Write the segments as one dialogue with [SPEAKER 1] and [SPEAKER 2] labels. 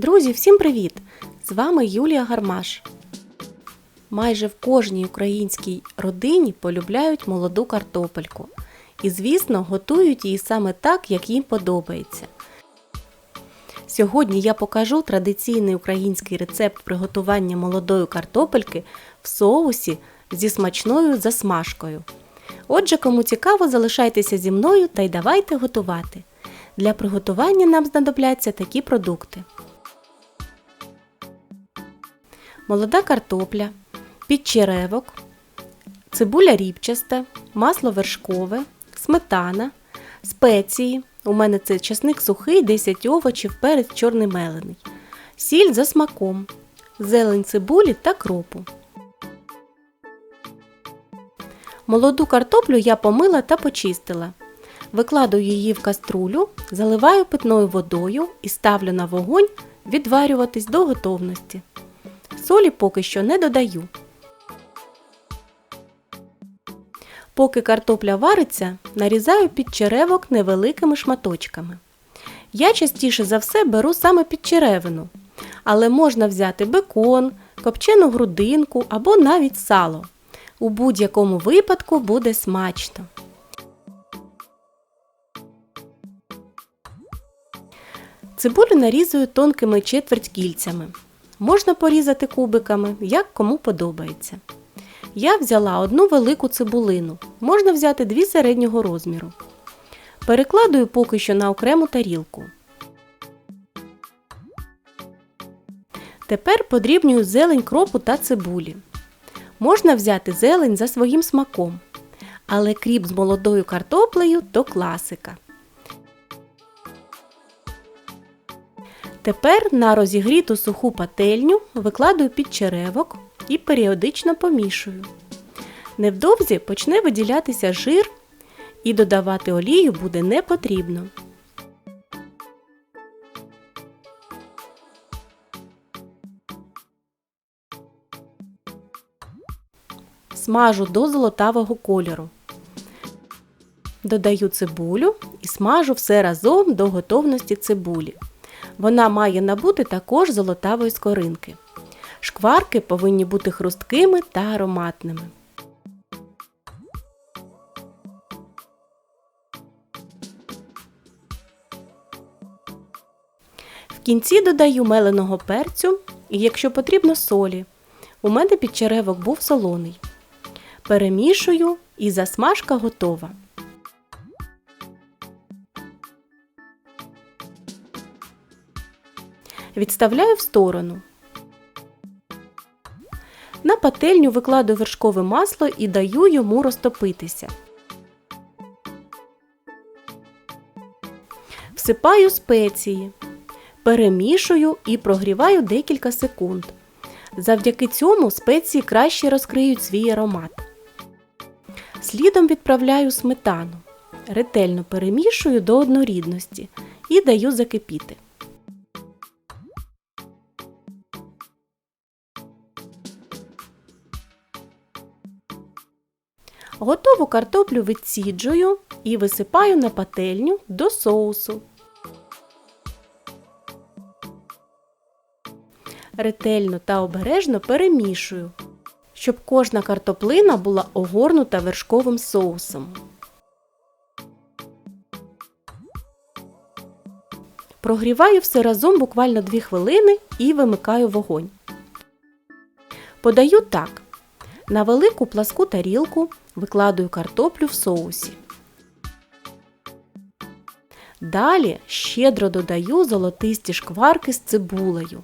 [SPEAKER 1] Друзі, всім привіт! З вами Юлія Гармаш. Майже в кожній українській родині полюбляють молоду картопельку. І, звісно, готують її саме так, як їм подобається. Сьогодні я покажу традиційний український рецепт приготування молодої картопельки в соусі зі смачною засмажкою. Отже, кому цікаво, залишайтеся зі мною та й давайте готувати. Для приготування нам знадобляться такі продукти: молода картопля, підчеревок, цибуля рібчаста, масло вершкове, сметана, спеції. У мене це часник сухий, 10 овочів, перець чорний мелений, сіль за смаком, зелень цибулі та кропу. Молоду картоплю я помила та почистила. Викладаю її в каструлю, заливаю питною водою і ставлю на вогонь відварюватись до готовності. Солі поки що не додаю. Поки картопля вариться, нарізаю підчеревок невеликими шматочками. Я частіше за все беру саме підчеревину, але можна взяти бекон, копчену грудинку або навіть сало. У будь-якому випадку буде смачно. Цибулю нарізую тонкими четвертькільцями. Можна порізати кубиками, як кому подобається. Я взяла одну велику цибулину, можна взяти дві середнього розміру. Перекладую поки що на окрему тарілку. Тепер подрібнюю зелень кропу та цибулі. Можна взяти зелень за своїм смаком. Але кріп з молодою картоплею то класика. Тепер на розігріту суху пательню викладаю підчеревок і періодично помішую. Невдовзі почне виділятися жир і додавати олію буде не потрібно. Смажу до золотавого кольору. Додаю цибулю і смажу все разом до готовності цибулі. Вона має набути також золотавої скоринки. Шкварки повинні бути хрусткими та ароматними. В кінці додаю меленого перцю і, якщо потрібно, солі. У мене підчеревок був солоний. Перемішую і засмажка готова. Відставляю в сторону. На пательню викладаю вершкове масло і даю йому розтопитися. Всипаю спеції. Перемішую і прогріваю декілька секунд. Завдяки цьому спеції краще розкриють свій аромат. Слідом відправляю сметану. Ретельно перемішую до однорідності і даю закипіти. Готову картоплю відсіджую і висипаю на пательню до соусу. Ретельно та обережно перемішую, щоб кожна картоплина була огорнута вершковим соусом. Прогріваю все разом буквально 2 хвилини і вимикаю вогонь. Подаю так. На велику пласку тарілку викладаю картоплю в соусі. Далі щедро додаю золотисті шкварки з цибулею.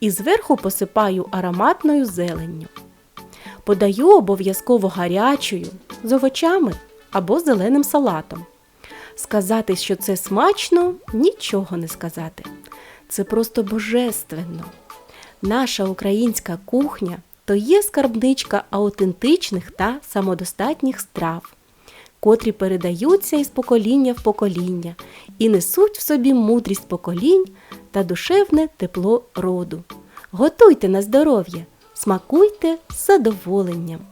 [SPEAKER 1] І зверху посипаю ароматною зеленню. Подаю обов'язково гарячою з овочами або зеленим салатом. Сказати, що це смачно, нічого не сказати. Це просто божественно. Наша українська кухня то є скарбничка аутентичних та самодостатніх страв, котрі передаються із покоління в покоління і несуть в собі мудрість поколінь та душевне тепло роду. Готуйте на здоров'я, смакуйте з задоволенням!